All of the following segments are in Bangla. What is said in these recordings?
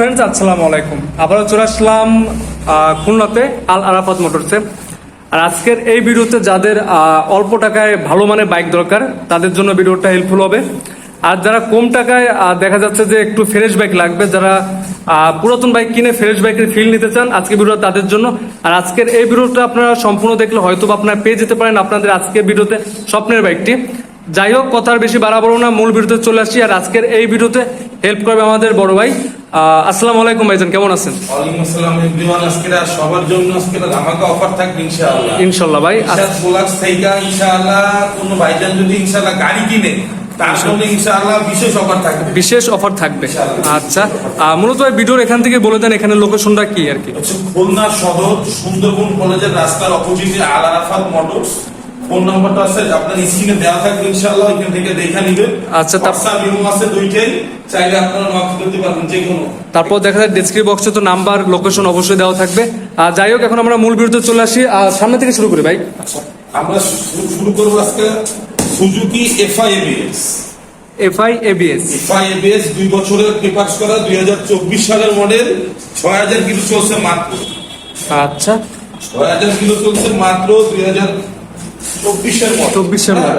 ফ্রেন্ডস আসসালামু আলাইকুম। আবারও চলে আসলাম খুলনাতে আল আরাফাত মোটরসে। আর আজকের এই ভিডিওতে যাদের অল্প টাকায় ভালো মানের বাইক দরকার, তাদের জন্য ভিডিওটা হেল্পফুল হবে। আর যারা কম টাকায় দেখা যাচ্ছে যে একটু ফ্রেশ বাইক লাগবে, যারা পুরাতন বাইক কিনে ফ্রেশ বাইকের ফিল নিতে চান, আজকে ভিডিও তাদের জন্য। আর আজকের এই ভিডিওটা আপনারা সম্পূর্ণ দেখলে হয়তো আপনারা পেয়ে যেতে পারেন আপনাদের আজকের ভিডিওতে স্বপ্নের বাইকটি যাই হোক, কথার বেশি বাড়াবো না, মূল ভিডিওতে চলে আসি। আর আজকের এই ভিডিওতে হেল্প করবে আমাদের বড় ভাই আসসালামু আলাইকুম ভাইজান কেমন আছেন? ওয়ালাইকুম আসসালাম এভরিওয়ান আজকে সবার জন্য আজকে ধামাকা অফার থাকবে ইনশাআল্লাহ। ভাই আচ্ছা, ইনশাআল্লাহ থেকে ইনশাআল্লাহ কোনো ভাইজান যদি ইনশাআল্লাহ গাড়ি কিনে তার জন্য ইনশাআল্লাহ বিশেষ অফার থাকবে। বিশেষ অফার থাকবে। আচ্ছা। মূলত ভিডিওর এখান থেকে বলে দেন এখানে লোকেশনটা কি আর কি? খুলনা সদর সুন্দরবন কলেজের রাস্তার অপোজিটে আল আরাফাত মোটরস। ফোন নাম্বারটা আছে আপনার স্ক্রিনে দেওয়া থাকবে ইনশাআল্লাহ এখান থেকে দেখে নিবেন। আচ্ছা, তা- হোয়াটসঅ্যাপ ইমো আছে দুইটাই চাইলে আপনারা নক করতে পারবেন যে কোনো। তারপর দেখা যায় ডেসক্রিপ বক্সে তো নাম্বার লোকেশন অবশ্যই দেওয়া থাকবে। আর যাই হোক এখন আমরা মূল ভিডিওতে চলে আসি। আর সামনে থেকে শুরু করি ভাই। আচ্ছা আমরা শুরু করব আজকে Suzuki FI ABS FI ABS FI ABS দুই বছরের পেপার্স করা দুই হাজার চব্বিশ সালের মডেল ছয় হাজার কিলো চলছে মাত্র। আচ্ছা। ছয় হাজার কিলো চলছে মাত্র দুই হাজার চব্বিশের মডেল চব্বিশের model।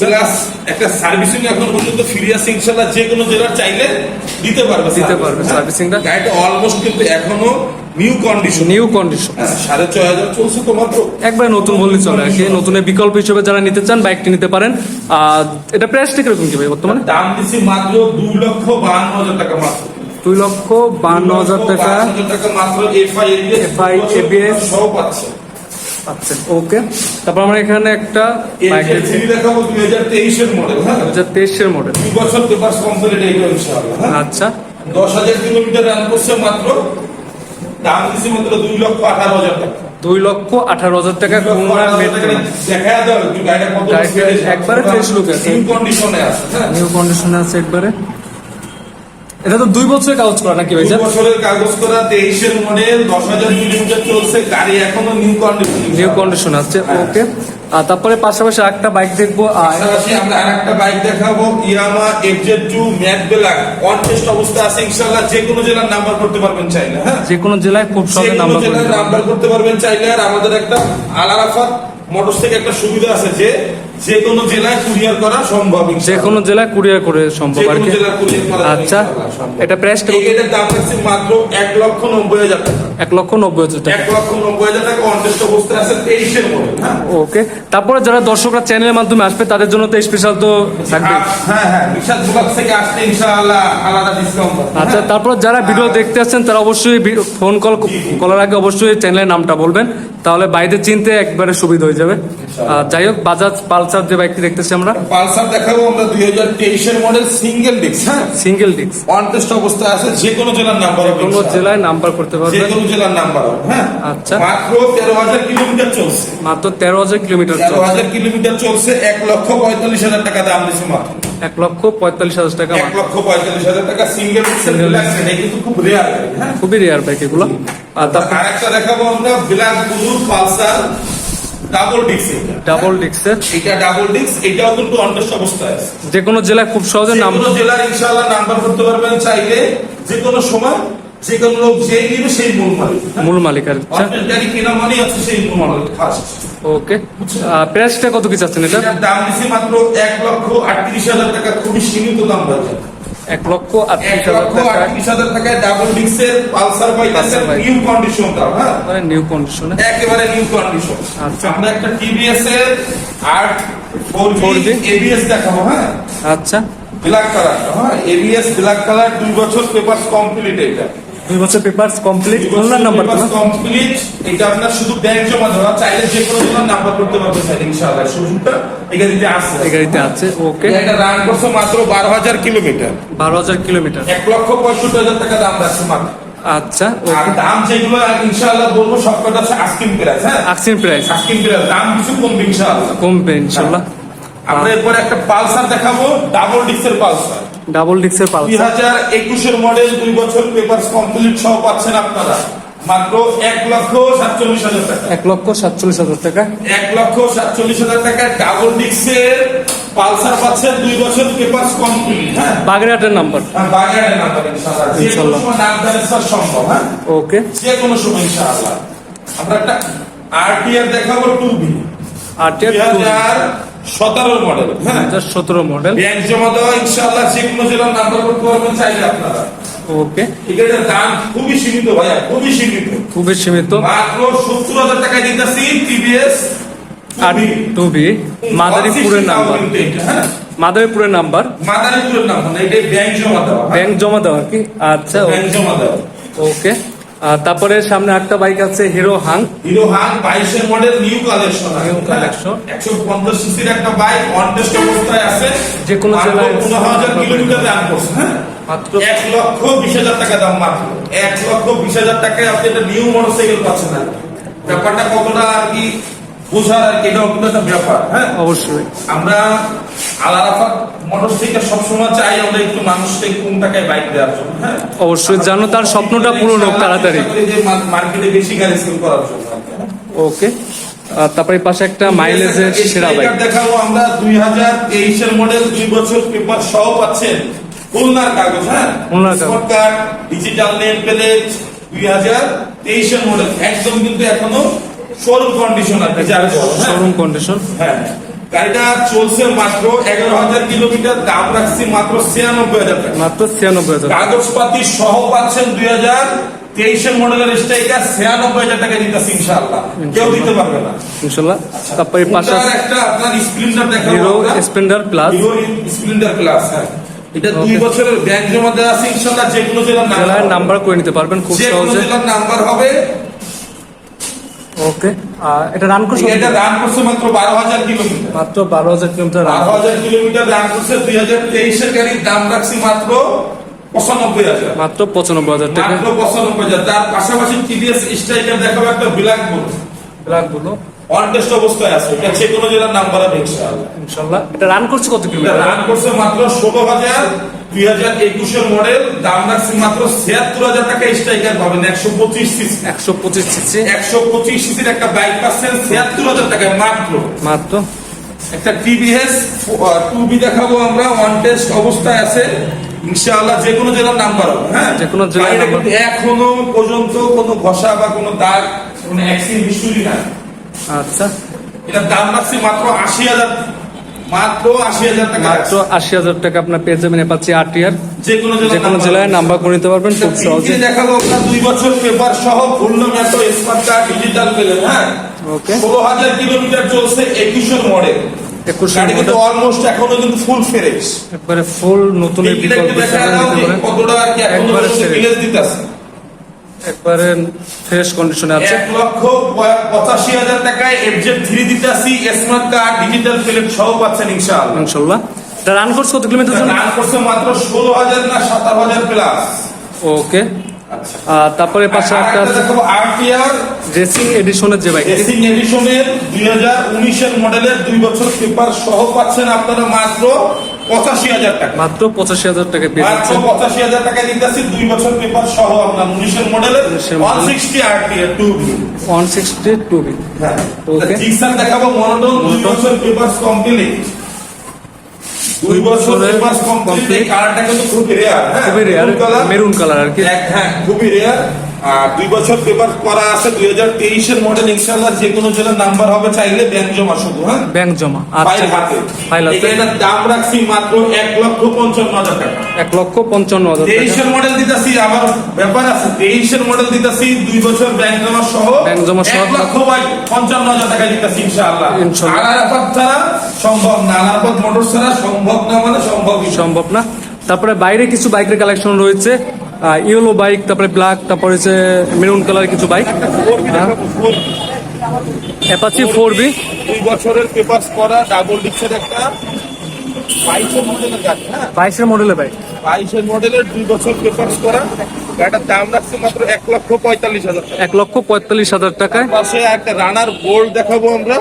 প্লাস একটা সার্ভিসিং এখন পর্যন্ত ফ্রি আছে ইনশাল্লাহ যে কোনো জেলার চাইলে দিতে পারবে দিতে পারবে। সার্ভিসিংটা গাড়িটা অলমোস্ট কিন্তু এখনও নিউ কন্ডিশন নিউ কন্ডিশন সাড়ে ছয় হাজার চলছে তো মাত্র। একবার নতুন বললে চলে আর কি। নতুনের বিকল্প হিসেবে যারা নিতে চান বাইকটি নিতে পারেন এটা প্রাইসটা কীরকম কি ভাই বর্তমানে? দাম দিচ্ছি মাত্র দুই লক্ষ বাহান্ন হাজার টাকা মাত্র। দুই লক্ষ বান্ন হাজার টাকা টাকা মাত্র এফআই ABS সহ পাচ্ছে। আচ্ছা ওকে। তারপর আমরা এখানে একটা বাইক এর দেখাবো দুই মডেল হ্যাঁ? মডেল দুই বছর পেপার কমপ্লিট ইনশাআল্লাহ হ্যাঁ? আচ্ছা। দশ হাজার কিলোমিটার রান করছে মাত্র দাম মাত্র লক্ষ আঠারো হাজার টাকা। দুই লক্ষ আঠারো হাজার টাকা খুলনা মেট্রো একবারে fresh look আছে। নিউ কন্ডিশনে আছে হ্যাঁ? নিউ কন্ডিশনে আছে একবারে। এটা তো দুই বছরের কাগজ করা নাকি ভাই দুই বছরের কাগজ করা তেইশের মডেল দশ হাজার কিলোমিটার চলছে গাড়ি এখনও নিউ কন্ডিশন নিউ কন্ডিশন আছে ওকে আর তারপরে পাশাপাশি একটা বাইক দেখব পাশাপাশি আমরা আরেকটা বাইক দেখাবো Yamaha FZ two matte black on test অবস্থা আছে ইনশাআল্লাহ যে কোনো জেলার নাম্বার করতে পারবেন চাইলে হ্যাঁ। যে কোনো জেলায় খুব সহজে নাম্বার করতে পারবেন চাইলে আর আমাদের একটা আলারাফাত থেকে একটা সুবিধা আছে যে যে কোনো জেলায় কুরিয়ার করা সম্ভব যে কোনো জেলায় কুরিয়ার করে সম্ভব আর কি। আচ্ছা। এটা এটার দাম মাত্র এক লক্ষ নব্বই হাজার টাকা। এক লক্ষ নব্বই হাজার টাকা। এক লক্ষ নব্বই হাজার টাকা অবস্থায় আছে তেইশের মডেল হ্যাঁ? ওকে তারপরে যারা দর্শকরা চ্যানেলের মাধ্যমে আসবে তাদের জন্য তো স্পেশাল তো থাকবে। হ্যাঁ হ্যাঁ বিশাল থেকে আসতে ইনশাআল্লাহ আলাদা ডিসকাউন্ট আচ্ছা তারপর যারা ভিডিও দেখতে আসছেন তারা অবশ্যই ফোন কল করার আগে অবশ্যই চ্যানেলের নামটা বলবেন। তাহলে বাইরে চিনতে একবারে সুবিধা হয়ে যাবে। আর যাই হোক বাজাজ পালসার যে বাইকটি দেখতেছি আমরা। পালসার দেখাবো আমরা দুই হাজার তেইশের মডেল সিঙ্গেল ডিস্ক হ্যাঁ? সিঙ্গেল ডিস্ক অন টেস্ট অবস্থায় আছে যে কোনো জেলার নাম্বার হবে কোনো জেলায় নাম্বার করতে পারবে। যে কোনো জেলার নাম্বার হবে হ্যাঁ? আচ্ছা। মাত্র তেরো হাজার কিলোমিটার চলছে। মাত্র তেরো হাজার কিলোমিটার তেরো হাজার কিলোমিটার চলছে এক লক্ষ পঁয়তাল্লিশ হাজার টাকা দাম দিচ্ছে মাত্র। এক লক্ষ পঁয়তাল্লিশ হাজার টাকা এক লক্ষ পঁয়তাল্লিশ হাজার টাকা সিঙ্গেল এটা কিন্তু খুব রেয়ার হ্যাঁ? খুবই রেয়ার বাইক এগুলো। আর তারপর একটা দেখাবো আমরা black blue Pulsar double disc এটা। ডাবল ডিস্কের এটা ডাবল ডিস্ক এটাও কিন্তু অনটেস্ট অবস্থায় আছে। যে কোনো জেলায় খুব সহজে নাম কোনো জেলার ইনশাআল্লাহ নাম্বার করতে পারবেন চাইলে যে কোনো সময় যে কোনো লোক যে নিবে সেই মূল মালিক। মূল মালিক আর আচ্ছা অর্থাৎ গাড়ি কেনা মানে হচ্ছে সেই মূল মালিক। ফার্স্ট ওকে। প্রাইসটা কত কি চাচ্ছেন এটা? দাম দিচ্ছে মাত্র এক লক্ষ আটত্রিশ হাজার টাকা খুবই সীমিত দাম বাজার এক লক্ষ আটত্রিশ হাজার টাকায় ডাবল ডিক্সের পালসার আছে নিউ কন্ডিশন দাম হ্যাঁ? মানে নিউ কন্ডিশন একেবারে নিউ কন্ডিশন আচ্ছা। আমরা একটা টিভিএস এর আট ফোর 4G এবিএস দেখাবো হ্যাঁ? আচ্ছা। ব্ল্যাক কালার হ্যাঁ? এবিএস ব্ল্যাক কালার দুই বছর পেপার কমপ্লিট এটা। দুই বছর পেপার্স কমপ্লিট খুলনার নাম্বার তো না? কমপ্লিট এটা আপনার শুধু ব্যাংক জমা দেওয়া চাইলে যে কোনো জনের নাম্বার করতে পারবে স্যার ইনশাআল্লাহ। সুযোগটা এই গাড়িতে আছে এই গাড়িতে আছে ওকে এটা রান করছে মাত্র বারো হাজার কিলোমিটার বারো হাজার কিলোমিটার এক লক্ষ পঁয়ষট্টি হাজার টাকা দাম রাখছে মাত্র। আচ্ছা আর ওকে দাম যেগুলো ইনশাআল্লাহ বলব সবকটা আছে আস্কিং প্রাইস হ্যাঁ? আক্সিন প্রাইস আস্কিং প্রাইস দাম কিছু কমবে ইনশাআল্লাহ। কমবে ইনশাল্লাহ আমরা এরপর একটা পালসার দেখাবো ডাবল ডিক্সের পালসার ডাবল ডিক্সের দুই পালসার হাজার একুশের মডেল দুই বছর পেপার কমপ্লিট সহ পাচ্ছেন আপনারা। মাত্র এক লক্ষ সাতচল্লিশ হাজার টাকা। এক লক্ষ সাতচল্লিশ হাজার টাকা। এক লক্ষ সাতচল্লিশ হাজার টাকা ডাবল ডিক্সের পালসার পাচ্ছেন দুই বছর পেপার কমপ্লিট হ্যাঁ? বাগেরহাটের নাম্বার। আর বাগেরহাটের নাম্বার ইনশাআল্লাহ। নাম ট্রান্সফার সম্ভব হ্যাঁ? ওকে যে কোনো সময় ইনশাআল্লাহ। আমরা একটা আরটিআর দেখাবো টু বি হাজার সতেরোর মডেল হ্যাঁ? সতেরো মডেল ব্যাংক জমা দেওয়া ইনশাআল্লাহ যে কোনো জেলার নাম্বার করতে পারবেন চাইলে আপনারা। ওকে। এটার দাম খুবই সীমিত ভাইয়া খুবই সীমিত। খুবই সীমিত। মাত্র সত্তর হাজার টাকা দিতেছি টিভিএস আর টু মাদারীপুরের নাম্বার। হ্যাঁ? মাদারীপুরের নাম্বার। মাদারীপুরের নাম্বার এটা ব্যাংক জমা দেওয়া হ্যাঁ? ব্যাংক জমা দেওয়া কি? আচ্ছা ব্যাংক জমা দেওয়া। ওকে। তারপরে সামনে একটা বাইক আছে হিরো হাং। হিরো হাং বাইশের model new collection New collection। একশো পঞ্চাশ সিসির একটা বাইক অন টেস্ট অবস্থায় আছে। যে কোনো জেলায়- পনেরো হাজার কিলোমিটার করছে হ্যাঁ? মাত্র। এক লক্ষ বিশ হাজার টাকা দাম মাত্র। এক লক্ষ বিশ হাজার টাকায় আপনি একটা নিউ মোটরসাইকেল পাচ্ছেন কি। ব্যাপারটা কতটা আর কি বোঝার আর কি এটাও কিন্তু একটা ব্যাপার হ্যাঁ? অবশ্যই। আমরা আলারাফাত মোটরস থেকে সবসময় চাই আমরা একটু মানুষকে কম টাকায় বাইক দেওয়ার জন্য হ্যাঁ? অবশ্যই জানো তার স্বপ্নটা পূরণ হোক তাড়াতাড়ি। মার্কেটে বেশি গাড়ি সেল করার জন্য হ্যাঁ। ওকে। তারপরে পাশে একটা মাইলেজের সেরা বাইক দেখাবো আমরা দুই হাজার তেইশের মডেল দুই বছর পেপার সহ পাচ্ছেন খুলনার কাগজ হ্যাঁ? কার্ড ডিজিটাল নেম প্লেট দুই হাজার তেইশের মডেল একদম কিন্তু এখনও শোরুম কন্ডিশন আছে শোরুম কন্ডিশন হ্যাঁ। গাড়িটা চলছে মাত্র এগারো হাজার কিলোমিটার দাম রাখছি মাত্র ছিয়ানব্বই হাজার মাত্র ছিয়ানব্বই হাজার কাগজপাতি সহ পাচ্ছেন দুই হাজার তেইশের মডেলের ছিয়ানব্বই হাজার টাকা দিতেছি কেউ দিতে পারবে না। ইনশাল্লাহ তারপরে পাশে একটা আপনার স্প্লেন্ডার দেখাবো Hero Splendor plus Hero Splendor plus হ্যাঁ। এটা দুই বছরের ব্যাংক জমা দেওয়া আছে ইনশাআল্লাহ যে কোনো জেলার নাম্বার করে নিতে পারবেন খুব সহজে। জেলার নাম্বার হবে। ওকে এটা রান করছে এটা রান করছে মাত্র বারো হাজার কিলোমিটার। মাত্র বারো হাজার কিলোমিটার বারো হাজার কিলোমিটার রান করছে দুই হাজার তেইশের গাড়ির দাম রাখছি মাত্র পঁচানব্বই হাজার। মাত্র পঁচানব্বই হাজার টাকা। মাত্র পঁচানব্বই হাজার। তার পাশাপাশি টিভিএস স্ট্রাইকার দেখাবো একটা ব্ল্যাক বোর্ড ব্ল্যাকগুলো অন টেস্ট অবস্থায় আছে। এটা যে কোনো জেলার নাম্বার হবে ইনশাআল্লাহ। ইনশাল্লাহ এটা রান করছে কত কিলোমিটার? রান করছে মাত্র ষোলো হাজার দুই হাজার একুশের মডেল দাম রাখছে মাত্র ছিয়াত্তর হাজার টাকা স্ট্রাইকার পাবেন একশো পঁচিশ সিসি একশো পঁচিশ সিসি একশো পঁচিশ সিসির একটা বাইক পাচ্ছেন ছিয়াত্তর হাজার টাকায় মাত্র। মাত্র? একটা টিভিএস টু বি দেখাবো আমরা ওয়ান টেস্ট অবস্থায় আছে। ইনশাআল্লাহ যে কোনো জেলার নাম্বার হবে হ্যাঁ? যে কোনো জেলার এখনও পর্যন্ত কোনো ঘষা বা কোনো দাগ কোনো অ্যাক্সিডেন্ট হিস্টোরি নাই। আচ্ছা। এটার দাম রাখছি মাত্র আশি হাজার মাত্র আশি হাজার টাকা আপনার পেয়ে যাবেন এপাচ্ছি আরটিআর যে কোনো যে কোনো জেলায় নাম্বার করে নিতে পারবেন খুব সহজে। দেখাবো আপনার দুই বছর পেপার সহ পূর্ণ মেট্রো স্মার্ট কার্ড ডিজিটাল পেলেন হ্যাঁ? ওকে ষোলো হাজার কিলোমিটার চলছে একুশের মডেল একুশ কিন্তু অলমোস্ট এখনও কিন্তু ফুল ফ্রেশ একবারে ফুল নতুনের এইগুলা বিকল্প একটু দেখা হিসেবে দাও নিতে যে পারেন। কতটা আর কি এখনও। মিলেজ দিতেছে একবারে ফ্রেশ কন্ডিশনে আছে। এক লক্ষ পঁচাশি হাজার টাকায় এফজেড থ্রি দিতেছি স্মার্ট কার্ড ডিজিটাল প্লেট সহ পাচ্ছেন ইনশাআল্লাহ। ইনশাল্লাহ এটা রান করছে কত কিলোমিটার রান করছে মাত্র ষোলো হাজার না সাতাশ হাজার প্লাস ওকে আর তারপরে পাশে একটা আরটিআর রেসিং এডিশনের যে বাইক রেসিং এডিশনের দুই হাজার উনিশের মডেলের দুই বছর পেপার সহ পাচ্ছেন আপনারা মাত্র পঁচাশি হাজার টাকা। মাত্র পঁচাশি হাজার টাকা পেয়ে মাত্র পঁচাশি হাজার টাকা দিতেছি দুই বছর পেপার সহ আপনার উনিশের মডেলের one. Sixty RTR two one sixty two B হ্যাঁ. জিক্সার দেখাবো মনোটন দুই বছর পেপার কমপ্লিট দুই বছর পেপার কমপ্লিট কালারটা কিন্তু খুবই রেয়ার হ্যাঁ খুবই রেয়ার কালার মেরুন কালার আর কি। হ্যাঁ খুবই রেয়ার আর দুই বছর পেপার করা আছে দুই হাজার তেইশের মডেল ইনশাল্লাহ যে কোনো জেলার নাম্বার হবে চাইলে ব্যাংক জমা শুধু হ্যাঁ? ব্যাংক জমা ফাইল আচ্ছা হাতে। এটার দাম রাখছি মাত্র এক লক্ষ পঞ্চান্ন হাজার টাকা। এক লক্ষ পঞ্চান্ন হাজার তেইশের মডেল দিতেছি আবার ব্যাপার আছে তেইশের মডেল দিতেছি দুই বছর ব্যাংক জমা সহ ব্যাংক জমা সহ এক লক্ষ পঞ্চান্ন হাজার টাকা দিতেছি ইনশাআল্লাহ। ছাড়া সম্ভব না আলারাফাত মোটর ছাড়া সম্ভব না মানে সম্ভব সম্ভব না। তারপরে বাইরে কিছু বাইকের কালেকশন রয়েছে। ইয়েলো বাইক তারপরে ব্ল্যাক তারপরে হচ্ছে মেরুন কালার কিছু বাইক অ্যাপাচি ফোর বি দুই বছরের পেপার করা ডাবল ডিক্সের একটা। বাইশের মডেলের গাড়ি হ্যাঁ। বাইশের মডেলের বাইক বাইশের মডেলের দুই বছর পেপার করা। গাড়িটার দাম রাখছে মাত্র এক লক্ষ পঁয়তাল্লিশ হাজার এক লক্ষ পঁয়তাল্লিশ হাজার টাকায়। পাশে একটা রানার বোল্ড দেখাবো আমরা।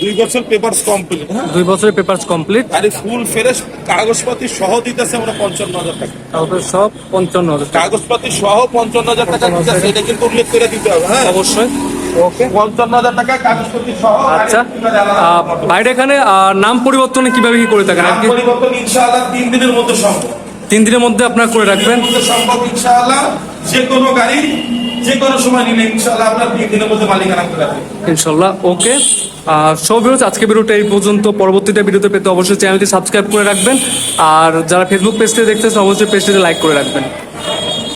দুই বছর পেপার কমপ্লিট হ্যাঁ? দুই বছরের পেপারস কমপ্লিট গাড়ি ফুল ফ্রেশ কাগজপাতি সহ দিতেছে আমরা পঞ্চান্ন হাজার টাকা। তারপরে সব পঞ্চান্ন হাজার। কাগজপাতি সহ পঞ্চান্ন হাজার টাকা দিতেছে এটা কিন্তু উল্লেখ করে দিতে হবে হ্যাঁ? অবশ্যই। আচ্ছা। বাইরে এখানে নাম পরিবর্তনে কীভাবে কি করে থাকেন? আর পরিবর্তন ইনশাআল্লাহ তিন দিনের মধ্যে সম্ভব। তিন দিনের মধ্যে আপনারা করে রাখবেন? সম্ভব ইনশাআল্লাহ যে কোনো গাড়ি যে কোনো সময় নিলে আপনার দিনের মধ্যে মালিকানা করে ওকে। আজকে ভিডিওটা এই পর্যন্ত। পরবর্তীটা ভিডিওতে পেতে অবশ্যই চ্যানেলটি সাবস্ক্রাইব করে রাখবেন। আর যারা ফেসবুক পেজটি দেখতেছেন, অবশ্যই পেজটিতে লাইক করে রাখবেন।